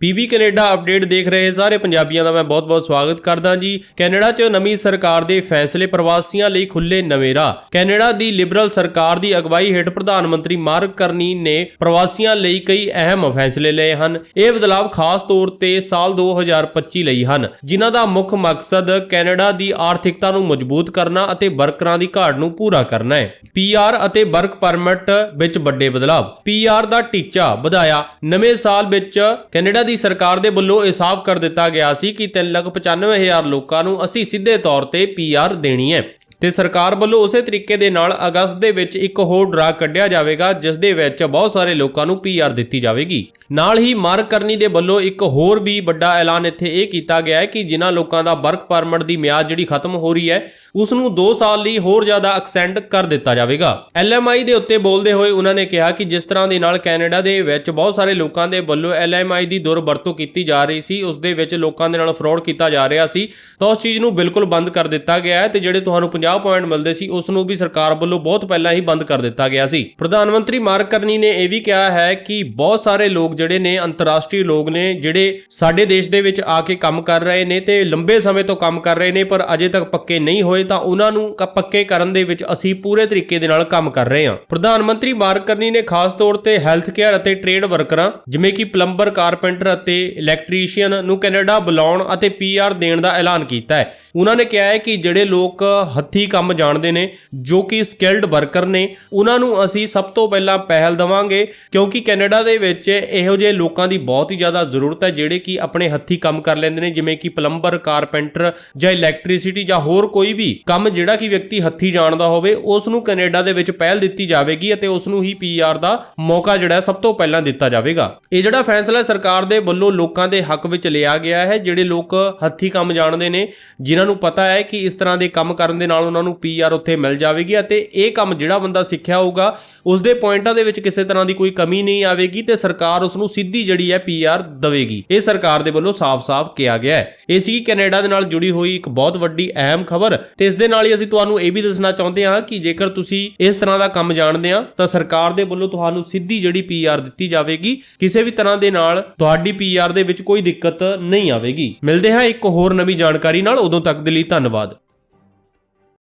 PB Canada update ਦੇਖ ਰਹੇ ਸਾਰੇ ਪੰਜਾਬੀਆਂ ਦਾ ਮੈਂ ਬਹੁਤ-ਬਹੁਤ ਸਵਾਗਤ ਕਰਦਾ ਜੀ। ਕੈਨੇਡਾ 'ਚ ਨਵੀਂ ਸਰਕਾਰ ਦੇ ਫੈਸਲੇ ਪ੍ਰਵਾਸੀਆਂ ਲਈ ਖੁੱਲੇ ਨਵੇਂ ਰਾਹ। ਕੈਨੇਡਾ ਦੀ ਲਿਬਰਲ ਸਰਕਾਰ ਦੀ ਅਗਵਾਈ ਹੇਠ ਪ੍ਰਧਾਨ ਮੰਤਰੀ ਮਾਰਕ ਕਰਨੀ ਨੇ ਪ੍ਰਵਾਸੀਆਂ ਲਈ ਕਈ ਅਹਿਮ ਫੈਸਲੇ ਲਏ ਹਨ। ਇਹ ਬਦਲਾਅ ਖਾਸ ਤੌਰ ਤੇ ਸਾਲ 2025 ਲਈ ਹਨ, ਜਿਨ੍ਹਾਂ ਦਾ ਮੁੱਖ ਮਕਸਦ ਕੈਨੇਡਾ ਦੀ ਆਰਥਿਕਤਾ ਨੂੰ ਮਜ਼ਬੂਤ ਕਰਨਾ ਅਤੇ ਵਰਕਰਾਂ ਦੀ ਘਾਟ ਨੂੰ ਪੂਰਾ ਕਰਨਾ ਹੈ। ਪੀਆਰ ਅਤੇ ਵਰਕ ਪਰਮਿਟ ਵਿੱਚ ਵੱਡੇ ਬਦਲਾਅ ਪੀਆਰ ਦਾ ਟੀਚਾ ਵਧਾਇਆ। ਨਵੇਂ ਸਾਲ ਵਿੱਚ ਕੈਨੇਡਾ ਦੀ ਸਰਕਾਰ ਦੇ ਵੱਲੋਂ ਇਹ ਸਾਫ਼ ਕਰ ਦਿੱਤਾ ਗਿਆ ਸੀ ਕਿ 395000 ਲੋਕਾਂ ਨੂੰ ਅਸੀਂ ਸਿੱਧੇ ਤੌਰ ਤੇ ਪੀਆਰ ਦੇਣੀ ਹੈ। ਤੇ ਸਰਕਾਰ ਵੱਲੋਂ ਉਸੇ ਤਰੀਕੇ ਦੇ ਨਾਲ ਅਗਸਤ ਦੇ ਵਿੱਚ ਇੱਕ ਹੋਰ ਡਰਾ ਕੱਢਿਆ ਜਾਵੇਗਾ, ਜਿਸ ਦੇ ਵਿੱਚ ਬਹੁਤ ਸਾਰੇ ਲੋਕਾਂ ਨੂੰ ਪੀਆਰ ਦਿੱਤੀ ਜਾਵੇਗੀ। ਨਾਲ ਹੀ ਮਾਰਕ ਕਰਨੀ ਦੇ ਵੱਲੋਂ ਇੱਕ ਹੋਰ ਵੀ ਵੱਡਾ ਐਲਾਨ ਇੱਥੇ ਇਹ ਕੀਤਾ ਗਿਆ ਹੈ ਕਿ ਜਿਨ੍ਹਾਂ ਲੋਕਾਂ ਦਾ ਵਰਕ ਪਰਮਿਟ ਦੀ ਮਿਆਦ ਜਿਹੜੀ ਖਤਮ ਹੋ ਰਹੀ ਹੈ, ਉਸ ਨੂੰ 2 ਸਾਲ ਲਈ ਹੋਰ ਜ਼ਿਆਦਾ ਐਕਸਟੈਂਡ ਕਰ ਦਿੱਤਾ ਜਾਵੇਗਾ। ਐਲਐਮਆਈ ਦੇ ਉੱਤੇ ਬੋਲਦੇ ਹੋਏ ਉਹਨਾਂ ਨੇ ਕਿਹਾ ਕਿ ਜਿਸ ਤਰ੍ਹਾਂ ਦੇ ਨਾਲ ਕੈਨੇਡਾ ਦੇ ਵਿੱਚ ਬਹੁਤ ਸਾਰੇ ਲੋਕਾਂ ਦੇ ਵੱਲੋਂ ਐਲਐਮਆਈ ਦੀ ਦੁਰਵਰਤੋਂ ਕੀਤੀ ਜਾ ਰਹੀ ਸੀ, ਉਸ ਦੇ ਵਿੱਚ ਲੋਕਾਂ ਦੇ ਨਾਲ ਫਰਾਡ ਕੀਤਾ ਜਾ ਰਿਹਾ ਸੀ, ਤਾਂ ਉਸ ਚੀਜ਼ ਨੂੰ ਬਿਲਕੁਲ ਬੰਦ ਕਰ ਦਿੱਤਾ ਗਿਆ ਹੈ ਤੇ ਜਿਹੜੇ ਤੁਹਾਨੂੰ 50 ਪੁਆਇੰਟ ਮਿਲਦੇ ਸੀ, ਉਸ ਨੂੰ ਵੀ ਸਰਕਾਰ ਵੱਲੋਂ ਬਹੁਤ ਪਹਿਲਾਂ ਹੀ ਬੰਦ ਕਰ ਦਿੱਤਾ ਗਿਆ ਸੀ। ਪ੍ਰਧਾਨ ਮੰਤਰੀ ਮਾਰਕ ਕਰਨੀ ਨੇ ਇਹ ਵੀ ਕਿਹਾ ਹੈ ਕਿ ਬਹੁਤ ਸਾਰੇ ਲੋਕ ਜਿਹੜੇ ਨੇ, ਅੰਤਰਰਾਸ਼ਟਰੀ ਲੋਕ ਨੇ, ਜਿਹੜੇ ਸਾਡੇ ਦੇਸ਼ ਦੇ ਵਿੱਚ ਆ ਕੇ ਕੰਮ ਕਰ ਰਹੇ ਨੇ ਤੇ ਲੰਬੇ ਸਮੇਂ ਤੋਂ ਕੰਮ ਕਰ ਰਹੇ ਨੇ, ਪਰ ਅਜੇ ਤੱਕ ਪੱਕੇ ਨਹੀਂ ਹੋਏ, ਤਾਂ ਉਹਨਾਂ ਨੂੰ ਪੱਕੇ ਕਰਨ ਦੇ ਵਿੱਚ ਅਸੀਂ ਪੂਰੇ ਤਰੀਕੇ ਦੇ ਨਾਲ ਕੰਮ ਕਰ ਰਹੇ ਹਾਂ। ਪ੍ਰਧਾਨ ਮੰਤਰੀ ਮਾਰਕ ਕਰਨੀ ਨੇ ਖਾਸ ਤੌਰ ਤੇ ਹੈਲਥ ਕੇਅਰ ਅਤੇ ਟ੍ਰੇਡ ਵਰਕਰਾਂ, ਜਿਵੇਂ ਕਿ ਪਲੰਬਰ, ਕਾਰਪੈਂਟਰ ਅਤੇ ਇਲੈਕਟ੍ਰੀਸ਼ੀਅਨ ਨੂੰ ਕੈਨੇਡਾ ਬੁਲਾਉਣ ਅਤੇ ਪੀਆਰ ਦੇਣ ਦਾ ਐਲਾਨ ਕੀਤਾ ਹੈ। ਉਹਨਾਂ ਨੇ ਕਿਹਾ ਹੈ ਕਿ ਜਿਹੜੇ ਲੋਕ ਹੱਥੀ ਹੱਥੀ ਕੰਮ ਜਾਣਦੇ ਨੇ, ਜੋ ਕਿ ਸਕਿਲਡ ਵਰਕਰ ਨੇ, ਉਹਨਾਂ ਨੂੰ ਅਸੀਂ ਸਭ ਤੋਂ ਪਹਿਲਾਂ ਪਹਿਲ ਦਵਾਂਗੇ, ਕਿਉਂਕਿ ਕੈਨੇਡਾ ਦੇ ਵਿੱਚ ਇਹੋ ਜਿਹੇ ਲੋਕਾਂ ਦੀ ਬਹੁਤ ਹੀ ਜ਼ਿਆਦਾ ਜ਼ਰੂਰਤ ਹੈ, ਜਿਹੜੇ ਕਿ ਆਪਣੇ ਹੱਥੀ ਕੰਮ ਕਰ ਲੈਂਦੇ ਨੇ, ਜਿਵੇਂ ਕਿ ਪਲੰਬਰ, ਕਾਰਪੈਂਟਰ ਜਾਂ ਇਲੈਕਟ੍ਰਿਸਿਟੀ ਜਾਂ ਹੋਰ ਕੋਈ ਵੀ ਕੰਮ ਜਿਹੜਾ ਕਿ ਵਿਅਕਤੀ ਹੱਥੀ ਜਾਣਦਾ ਹੋਵੇ, ਉਸ ਨੂੰ ਕੈਨੇਡਾ ਦੇ ਵਿੱਚ ਪਹਿਲ ਦਿੱਤੀ ਜਾਵੇਗੀ ਅਤੇ ਉਸ ਨੂੰ ਹੀ ਪੀਆਰ ਦਾ ਮੌਕਾ ਜਿਹੜਾ ਸਭ ਤੋਂ ਪਹਿਲਾਂ ਦਿੱਤਾ ਜਾਵੇਗਾ। ਇਹ ਜਿਹੜਾ ਫੈਸਲਾ ਸਰਕਾਰ ਦੇ ਵੱਲੋਂ ਲੋਕਾਂ ਦੇ ਹੱਕ ਵਿੱਚ ਲਿਆ ਗਿਆ ਹੈ, ਜਿਹੜੇ ਲੋਕ ਹੱਥੀ ਕੰਮ ਜਾਣਦੇ ਨੇ, ਜਿਨ੍ਹਾਂ ਨੂੰ ਪਤਾ ਹੈ ਕਿ ਇਸ ਤਰ੍ਹਾਂ ਦੇ ਕੰਮ ਕਰਨ ਦੇ ਨਾਲ ਨਾਲ ਉਹਨਾਂ ਨੂੰ ਪੀਆਰ ਉੱਥੇ ਮਿਲ ਜਾਵੇਗੀ ਅਤੇ ਇਹ ਕੰਮ ਜਿਹੜਾ ਬੰਦਾ ਸਿੱਖਿਆ ਹੋਊਗਾ ਉਸ ਦੇ ਪੁਆਇੰਟਾਂ ਦੇ ਵਿੱਚ ਕਿਸੇ ਤਰ੍ਹਾਂ ਦੀ ਕੋਈ ਕਮੀ ਨਹੀਂ ਆਵੇਗੀ ਤੇ ਸਰਕਾਰ ਉਸ ਨੂੰ ਸਿੱਧੀ ਜਿਹੜੀ ਹੈ ਪੀਆਰ ਦੇਵੇਗੀ। ਇਹ ਸਰਕਾਰ ਦੇ ਵੱਲੋਂ ਸਾਫ਼-ਸਾਫ਼ ਕਿਹਾ ਗਿਆ ਹੈ। ਇਹ ਸੀ ਕੈਨੇਡਾ ਦੇ ਨਾਲ ਜੁੜੀ ਹੋਈ ਇੱਕ ਬਹੁਤ ਵੱਡੀ ਅਹਿਮ ਖਬਰ। ਤੇ ਇਸ ਦੇ ਨਾਲ ਹੀ ਅਸੀਂ ਤੁਹਾਨੂੰ ਇਹ ਵੀ ਦੱਸਣਾ ਚਾਹੁੰਦੇ ਹਾਂ ਕਿ ਜੇਕਰ ਤੁਸੀਂ ਇਸ ਤਰ੍ਹਾਂ ਦਾ ਕੰਮ ਜਾਣਦੇ ਆ ਤਾਂ ਸਰਕਾਰ ਦੇ ਵੱਲੋਂ ਤੁਹਾਨੂੰ ਸਿੱਧੀ ਜਿਹੜੀ ਪੀਆਰ ਦਿੱਤੀ ਜਾਵੇਗੀ, ਕਿਸੇ ਵੀ ਤਰ੍ਹਾਂ ਦੇ ਨਾਲ ਤੁਹਾਡੀ ਪੀਆਰ ਦੇ ਵਿੱਚ ਕੋਈ ਦਿੱਕਤ ਨਹੀਂ ਆਵੇਗੀ। ਮਿਲਦੇ ਹਾਂ ਇੱਕ ਹੋਰ ਨਵੀਂ ਜਾਣਕਾਰੀ ਨਾਲ। ਉਦੋਂ ਤੱਕ ਦੇ ਲਈ ਧੰਨਵਾਦ।